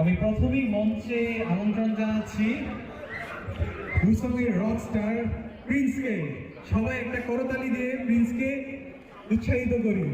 আমি প্রথমেই মঞ্চে আমন্ত্রণ জানাচ্ছি বুসঙ্গের রক স্টার প্রিন্সকে সবাই একটা করতালি দিয়ে প্রিন্সকে উৎসাহিত করি।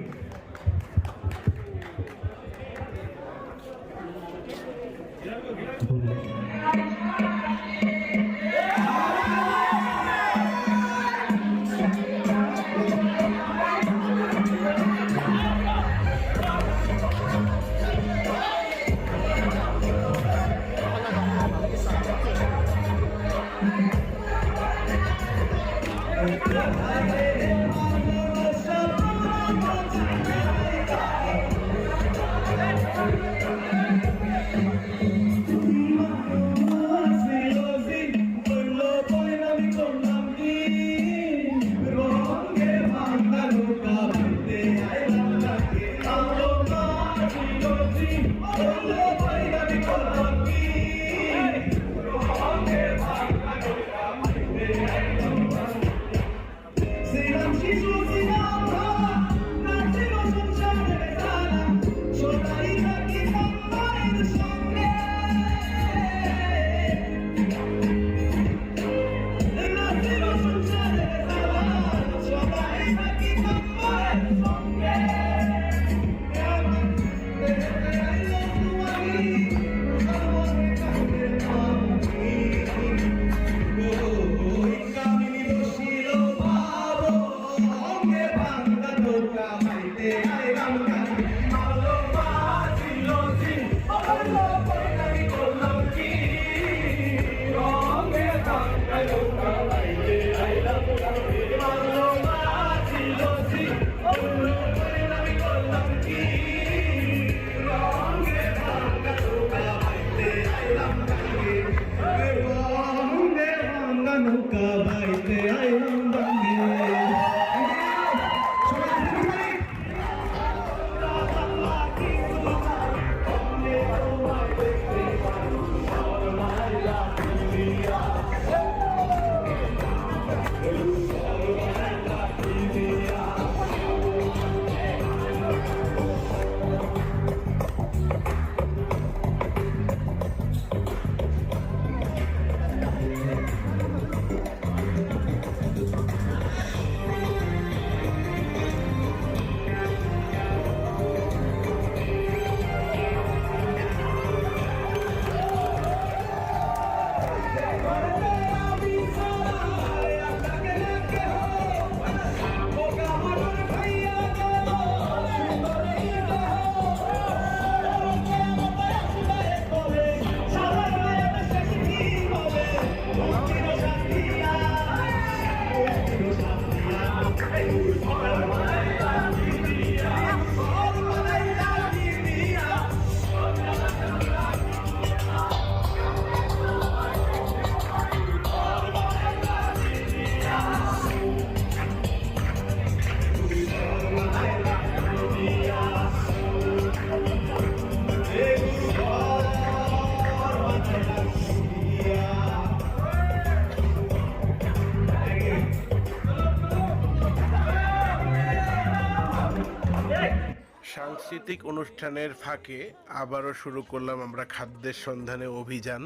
সাংস্কৃতিক অনুষ্ঠানের ফাঁকে আবারও শুরু করলাম আমরা খাদ্যের সন্ধানে অভিযান।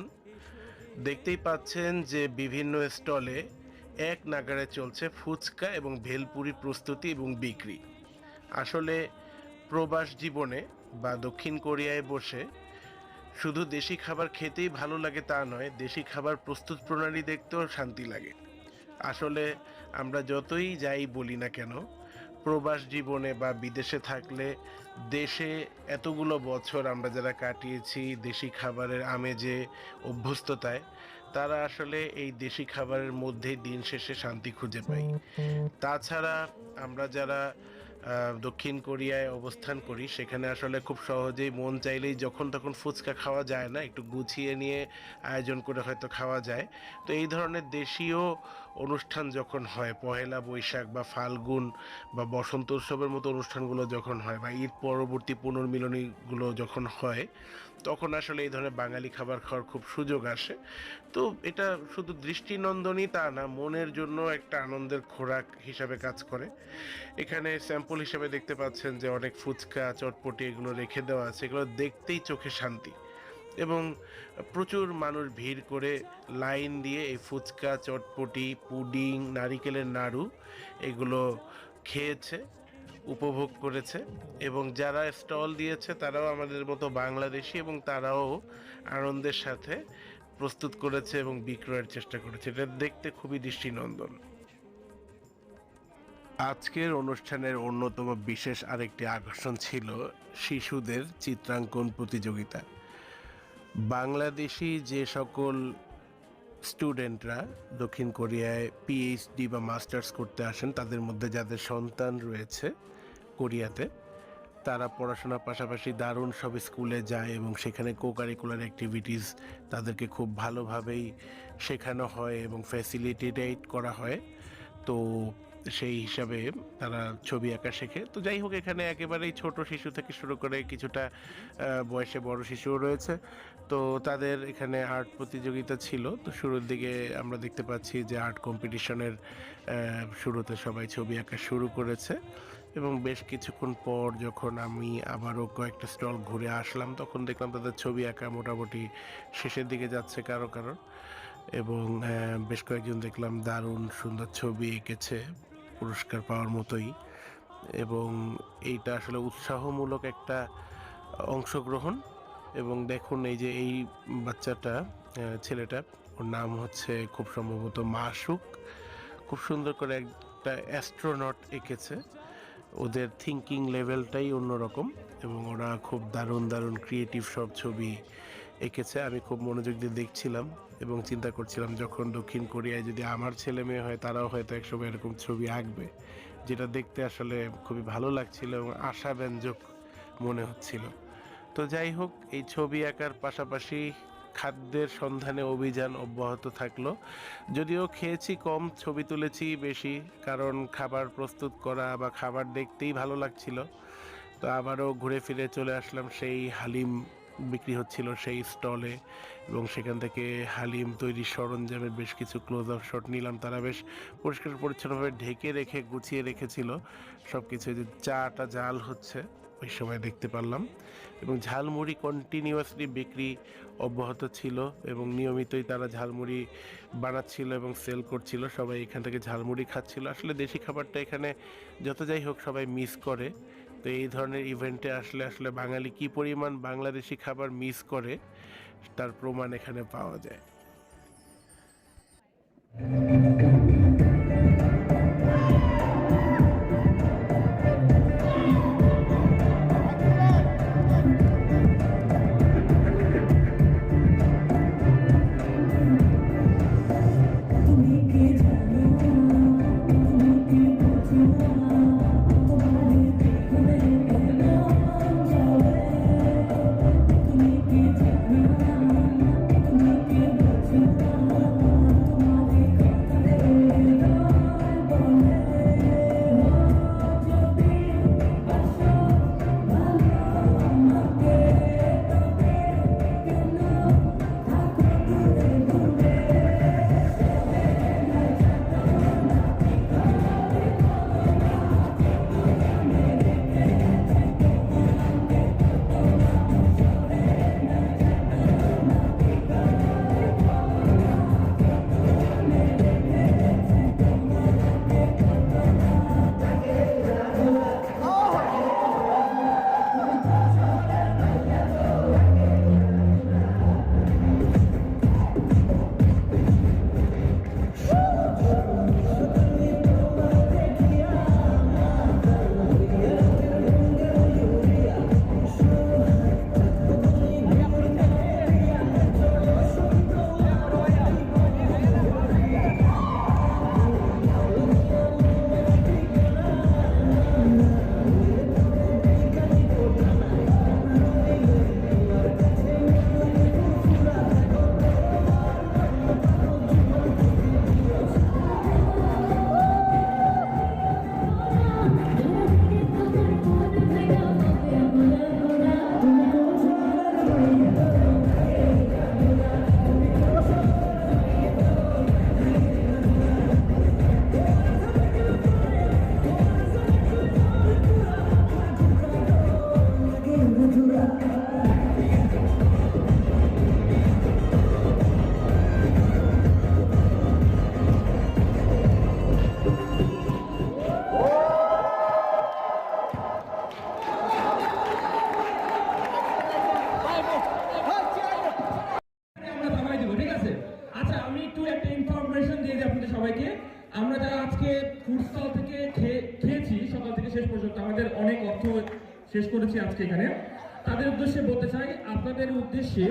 দেখতেই পাচ্ছেন যে বিভিন্ন স্টলে এক নাগারে চলছে ফুচকা এবং ভেলপুরি প্রস্তুতি এবং বিক্রি। আসলে প্রবাস জীবনে বা দক্ষিণ কোরিয়ায় বসে শুধু দেশি খাবার খেতেই ভালো লাগে তা নয়, দেশি খাবার প্রস্তুত প্রণালী দেখতেও শান্তি লাগে। আসলে আমরা যতই যাই বলি না কেন প্রবাস জীবনে বা বিদেশে থাকলে দেশে এতগুলো বছর আমরা যারা কাটিয়েছি দেশি খাবারের আমেজে, অভ্যস্ততায়, তারা আসলে এই দেশি খাবারের মধ্যেই দিন শেষে শান্তি খুঁজে পাই তাছাড়া আমরা যারা দক্ষিণ কোরিয়ায় অবস্থান করি, সেখানে আসলে খুব সহজেই মন চাইলেই যখন তখন ফুচকা খাওয়া যায় না, একটু গুছিয়ে নিয়ে আয়োজন করে হয়তো খাওয়া যায়। তো এই ধরনের দেশীয় অনুষ্ঠান যখন হয়, পহেলা বৈশাখ বা ফাল্গুন বা বসন্ত উৎসবের মতো অনুষ্ঠানগুলো যখন হয় বা ঈদ পরবর্তী পুনর্মিলনীগুলো যখন হয়, তখন আসলে এই ধরনের বাঙালি খাবার খাওয়ার খুব সুযোগ আসে। তো এটা শুধু দৃষ্টিনন্দনই তা না, মনের জন্য একটা আনন্দের খোরাক হিসাবে কাজ করে। এখানে স্যাম্পল হিসাবে দেখতে পাচ্ছেন যে অনেক ফুচকা, চটপটি এগুলো রেখে দেওয়া আছে, এগুলো দেখতেই চোখে শান্তি। এবং প্রচুর মানুষ ভিড় করে লাইন দিয়ে এই ফুচকা, চটপটি, পুডিং, নারিকেলের নাড়ু এগুলো খেয়েছে, উপভোগ করেছে এবং যারা স্টল দিয়েছে তারাও আমাদের মতো বাংলাদেশি এবং তারাও আনন্দের সাথে প্রস্তুত করেছে এবং বিক্রয়ের চেষ্টা করেছে। এটা দেখতে খুবই দৃষ্টিনন্দন। আজকের অনুষ্ঠানের অন্যতম বিশেষ আরেকটি আকর্ষণ ছিল শিশুদের চিত্রাঙ্কন প্রতিযোগিতা। বাংলাদেশি যে সকল স্টুডেন্টরা দক্ষিণ কোরিয়ায় পিএইচডি বা মাস্টার্স করতে আসেন, তাদের মধ্যে যাদের সন্তান রয়েছে কোরিয়াতে, তারা পড়াশোনার পাশাপাশি দারুণ সব স্কুলে যায় এবং সেখানে কো কারিকুলার অ্যাক্টিভিটিস তাদেরকে খুব ভালোভাবেই শেখানো হয় এবং ফ্যাসিলিটেট করা হয়। তো সেই হিসাবে তারা ছবি আঁকা শেখে। তো যাই হোক, এখানে একেবারেই ছোট শিশু থেকে শুরু করে কিছুটা বয়সে বড় শিশুও রয়েছে। তো তাদের এখানে আর্ট প্রতিযোগিতা ছিল। তো শুরুর দিকে আমরা দেখতে পাচ্ছি যে আর্ট কম্পিটিশনের শুরুতে সবাই ছবি আঁকা শুরু করেছে এবং বেশ কিছুক্ষণ পর যখন আমি আবারও কয়েকটা স্টল ঘুরে আসলাম, তখন দেখলাম তাদের ছবি আঁকা মোটামুটি শেষের দিকে যাচ্ছে কারও কারও এবং বেশ কয়েকজন দেখলাম দারুণ সুন্দর ছবি এঁকেছে পুরস্কার পাওয়ার মতোই এবং এইটা আসলে উৎসাহমূলক একটা অংশগ্রহণ। এবং দেখুন এই যে এই বাচ্চাটা ছেলেটা, ওর নাম হচ্ছে খুব সম্ভবত মাসুক। খুব সুন্দর করে একটা অ্যাস্ট্রোনট এঁকেছে। ওদের থিঙ্কিং লেভেলটাই অন্যরকম এবং ওরা খুব দারুণ দারুণ ক্রিয়েটিভ সব ছবি এঁকেছে। আমি খুব মনোযোগ দিয়ে দেখছিলাম এবং চিন্তা করছিলাম, যখন দক্ষিণ কোরিয়ায় যদি আমার ছেলে মেয়ে হয়, তারাও হয়তো একসময় এরকম ছবি আঁকবে। যেটা দেখতে আসলে খুবই ভালো লাগছিল এবং আশাব্যঞ্জক মনে হচ্ছিল। তো যাই হোক, এই ছবি আঁকার পাশাপাশি খাদ্যের সন্ধানে অভিযান অব্যাহত থাকল। যদিও খেয়েছি কম, ছবি তুলেছি বেশি, কারণ খাবার প্রস্তুত করা বা খাবার দেখতেই ভালো লাগছিল। তো আবারও ঘুরে ফিরে চলে আসলাম সেই হালিম বিক্রি হচ্ছিল সেই স্টলে এবং সেখান থেকে হালিম তৈরির সরঞ্জামের বেশ কিছু ক্লোজ আপ শট নিলাম। তারা বেশ পরিষ্কার পরিচ্ছন্নভাবে ঢেকে রেখে, গুছিয়ে রেখেছিল। সব কিছু যে চাটা জাল হচ্ছে। ওই সময় দেখতে পারলাম এবং ঝালমুড়ি কন্টিনিউয়াসলি বিক্রি অব্যাহত ছিল এবং নিয়মিতই তারা ঝালমুড়ি বানাচ্ছিল এবং সেল করছিল। সবাই এখান থেকে ঝালমুড়ি খাচ্ছিল। আসলে দেশি খাবারটা এখানে যত যাই হোক সবাই মিস করে। তো এই ধরনের ইভেন্টে আসলে আসলে বাঙালি কি পরিমাণ বাংলাদেশি খাবার মিস করে, তার প্রমাণ এখানে পাওয়া যায়। বলতে চাই, আপনাদের উদ্দেশ্যে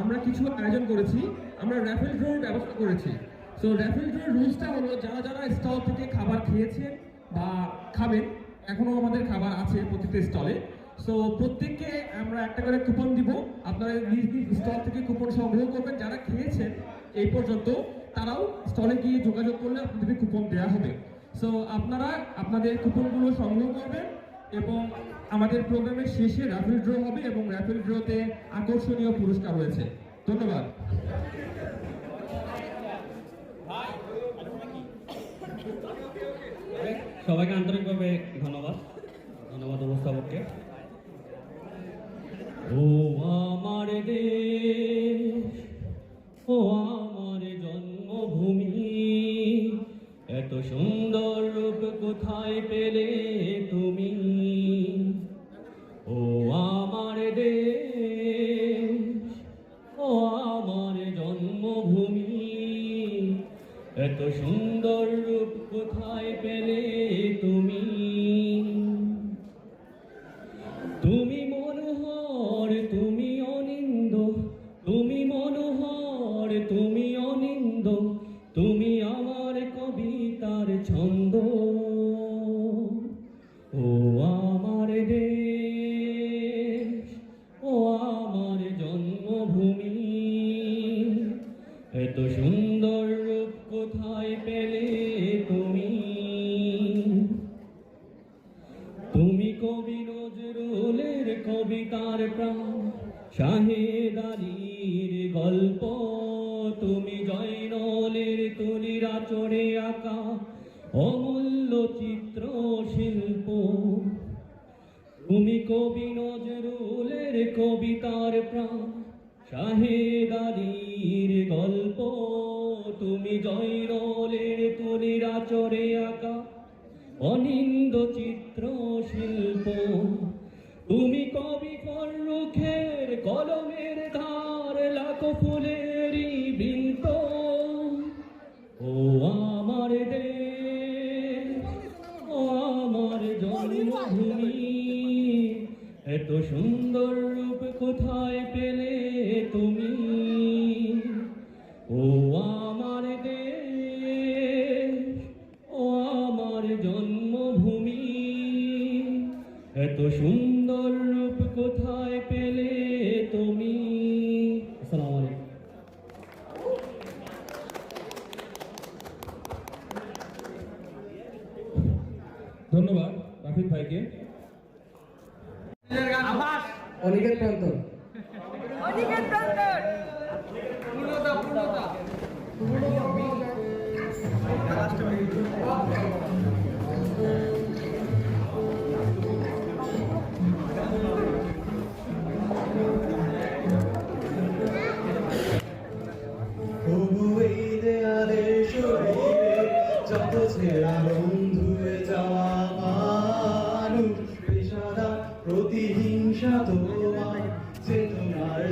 আমরা কিছু আয়োজন করেছি, আমরা র্যাফেল ড্রোর ব্যবস্থা করেছি। সো র্যাফেল ড্রোর রুলসটা হলো, যারা যারা স্টল থেকে খাবার খেয়েছেন বা খাবেন এখনও আমাদের খাবার আছে প্রত্যেকটা স্টলে সো প্রত্যেককে আমরা একটা করে কুপন দিব। আপনারা নিজ নিজ স্টল থেকে কুপন সংগ্রহ করবেন। যারা খেয়েছেন, এই পর্যন্ত তারাও স্টলে গিয়ে যোগাযোগ করলে আপনাদের কুপন দেওয়া হবে। সো আপনারা, আপনাদের কুপনগুলো সংগ্রহ করবেন এবং আমাদের প্রোগ্রামের শেষে র্যাফেল ড্র হবে এবং র্যাফেল ড্রতে আকর্ষণীয় পুরস্কার রয়েছে। ধন্যবাদ। সবাইকে আন্তরিকভাবে ধন্যবাদ। ধন্যবাদ উপস্থাপককে। ও আমার দেশ, ও আমার জন্মভূমি, এত সুন্দর রূপ কোথায় পেলে তুমি? শাহেদ গল্প, তুমি জয়নলের তুলির আচরে আঁকা অমূল্য চিত্র শিল্প তুমি কবি নজরুলের কবিতার প্রাণ শাহেদ আলীর গল্প, তুমি জয়নলের তুলির আচরে আঁকা অনিন্দ চিত্র শিল্প তুমি কবি ফরুখের কলমের ধার, লাখো ফুলেরই বৃন্ত ও আমার দেশ, ও আমার জন্মভূমি। এত সুন্দর রূপ কোথায় পেলে তুমি? ও আমার দেশ, ও আমার জন্মভূমি। এত সুন্দর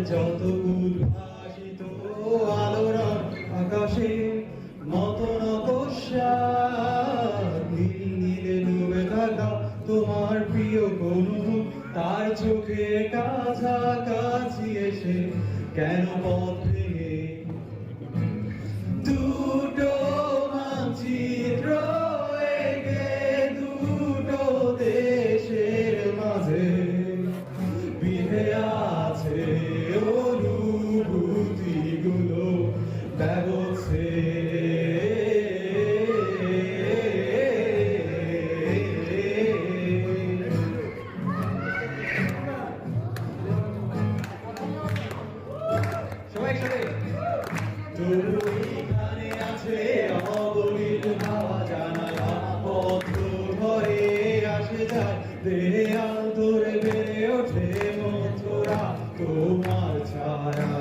যত উদ্ভাসিত আলোড়ন আকাশে কষা নীল নীলে তোমার প্রিয় বন্ধু তার চোখে কাছাকাছি এসে কেন পথ দেয়াল ধরে বেড়ে ওঠে মথুরা তোমার ছায়ায়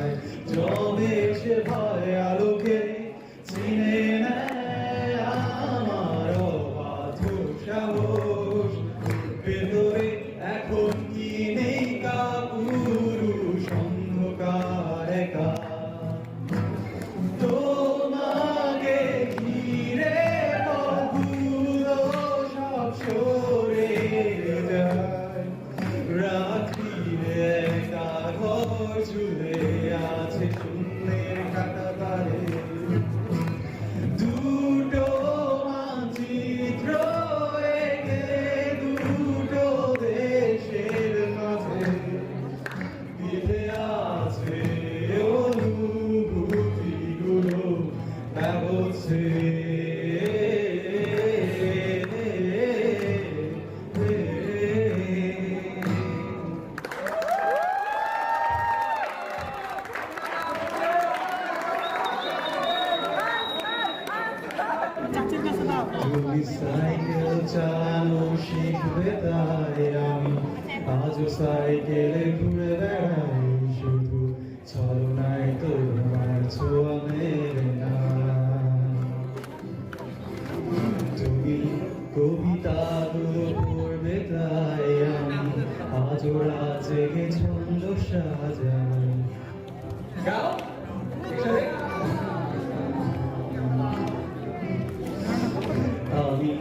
আমি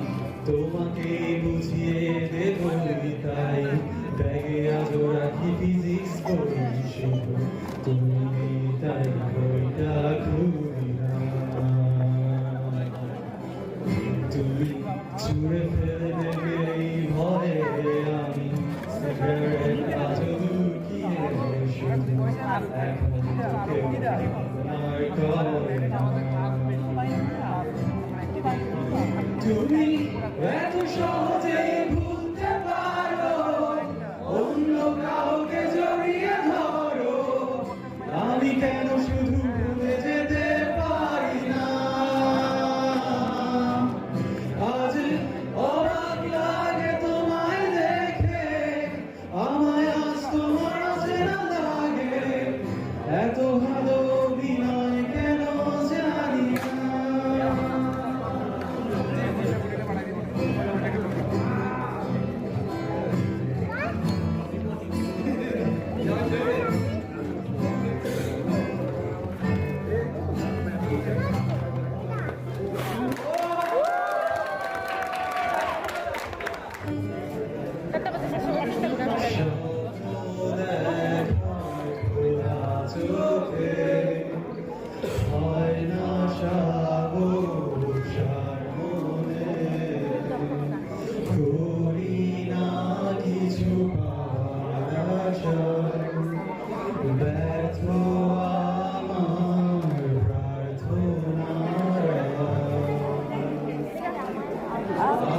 তোমাকে বুঝিয়ে দেব তাই। ব্যাগে আজও রাখি ফিজিক্স পড়ি তুমি তাই বইটা খুবই তুমি ছুঁড়ে ফেলে দেবে এই ভয়ে আমি। সিগারেট আজও লুকিয়ে শুধু। এখন Uh -huh.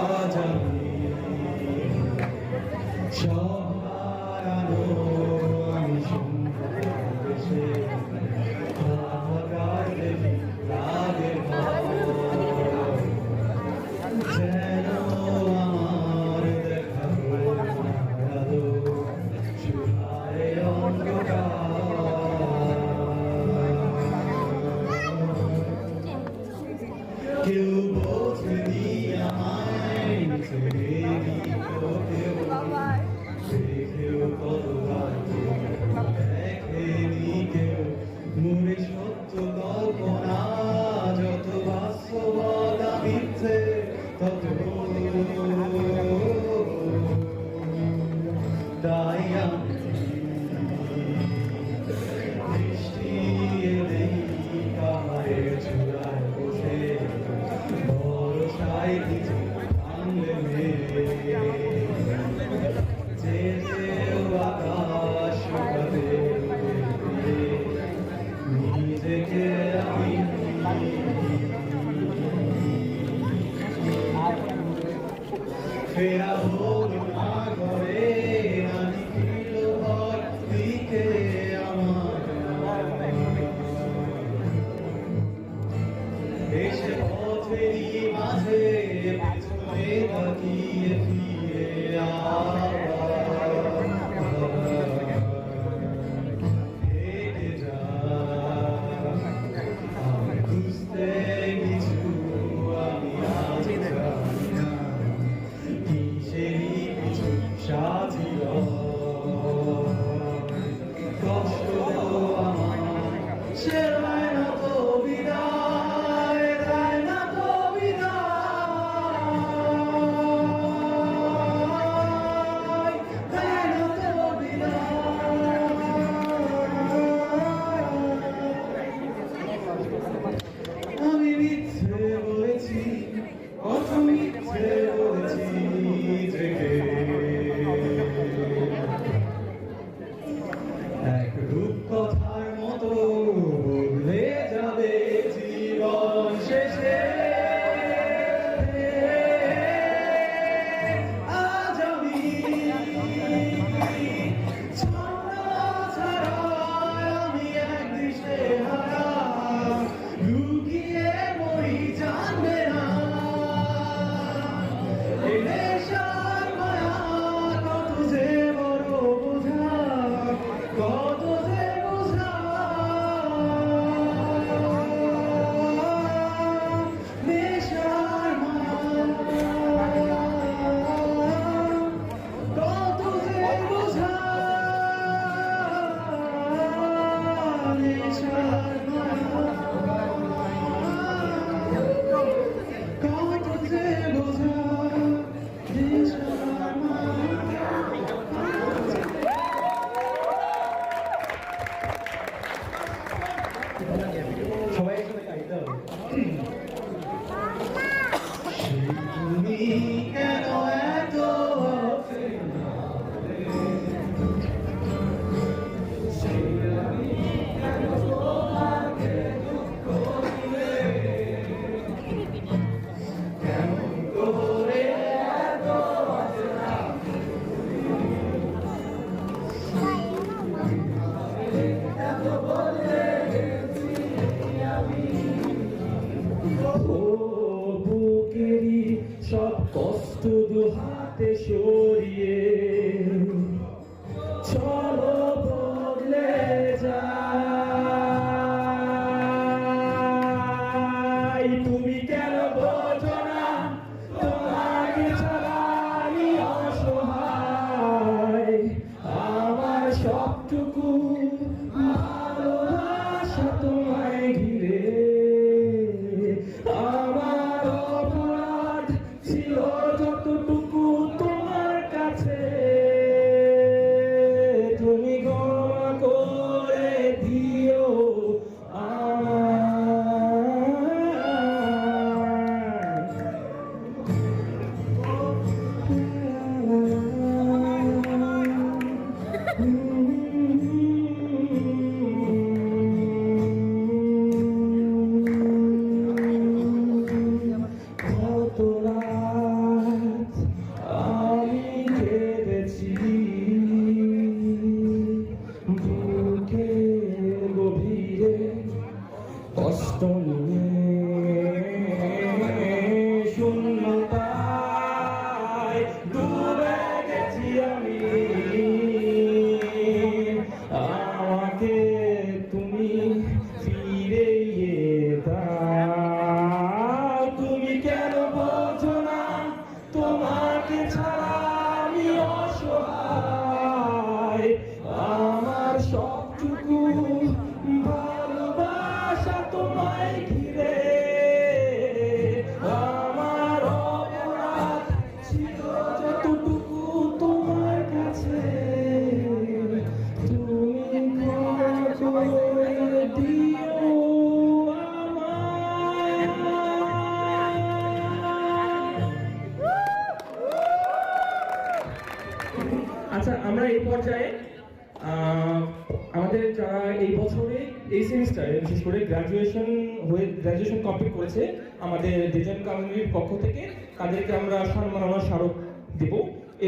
এই বছরে এই সেমিস্টারে বিশেষ করে গ্রাজুয়েশন হয়ে গ্রাজুয়েশন কমপ্লিট করেছে আমাদের ডিজাইন কমিউনিটির পক্ষ থেকে, তাদেরকে আমরা সম্মাননা স্মারক দেব।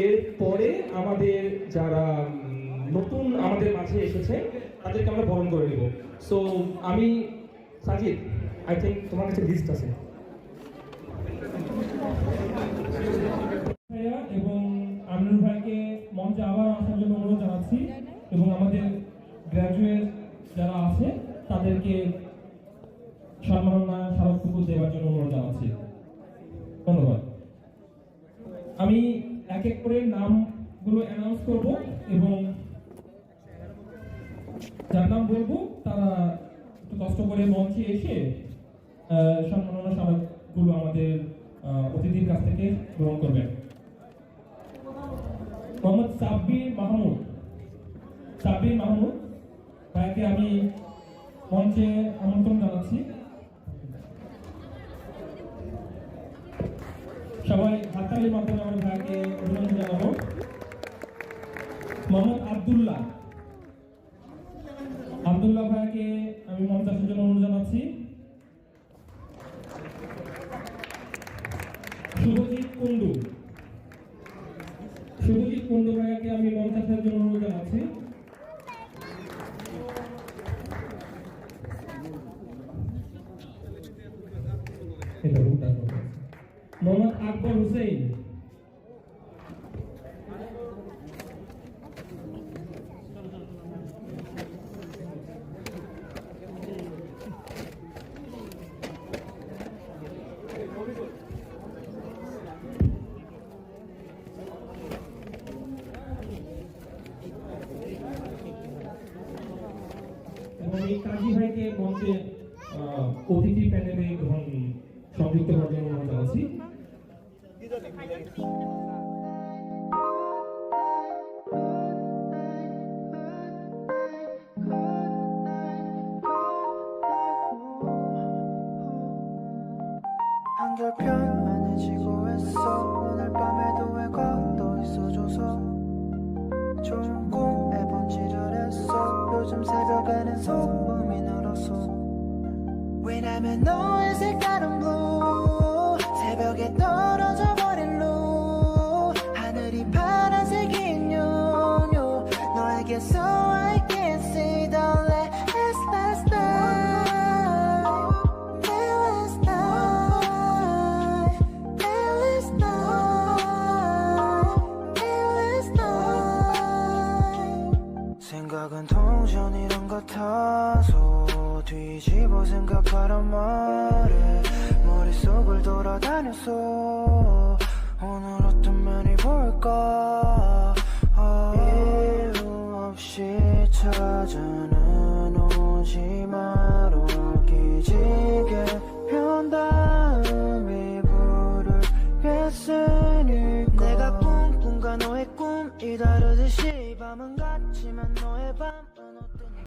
এরপরে আমাদের যারা নতুন আমাদের মাঝে এসেছে, তাদেরকে আমরা বরণ করে নেব। সো আমি, সাজিদ আই থিঙ্ক তোমার কাছে লিস্ট আছে। এবং আমিনুর ভাইকে মঞ্চে আবার আসার জন্য অনুরোধ জানাচ্ছি এবং আমাদের গ্র্যাজুয়েট যারা আছে, তাদেরকে সম্মাননা স্মারকটুকু দেওয়ার জন্য অনুরোধ জানাচ্ছি। ধন্যবাদ। আমি এক এক করে নামগুলো অ্যানাউন্স করব এবং যার নাম বলব, তারা একটু কষ্ট করে মঞ্চে এসে সম্মাননা স্মারকগুলো আমাদের অতিথির কাছ থেকে গ্রহণ করবেন। মোহাম্মদ সাব্বির মাহমুদ। সাব্বির মাহমুদ তাইকে আমি মঞ্চে আমন্ত্রণ জানাচ্ছি। সবাই হাততালির মাধ্যমে আমার ভাইকে অভিনন্দন জানাব। মোহাম্মদ আবদুল্লাহ। আবদুল্লাহ ভাইকে আমি মমতাজের জন্য অনুরোধ জানাচ্ছি। শুভজিৎ কুন্ডু শুভজিৎ কুন্ডু ভাইকে আমি মমতাজের জন্য অনুরোধ জানাচ্ছি। মোহাম্মদ আকবর হোসেন এবং এই কাজী ভাইকে মঞ্চে অতিথি প্যানেলে গ্রহণ সংযুক্ত হওয়ার 嗯。 다녔어 오늘 어떤 면이 볼까?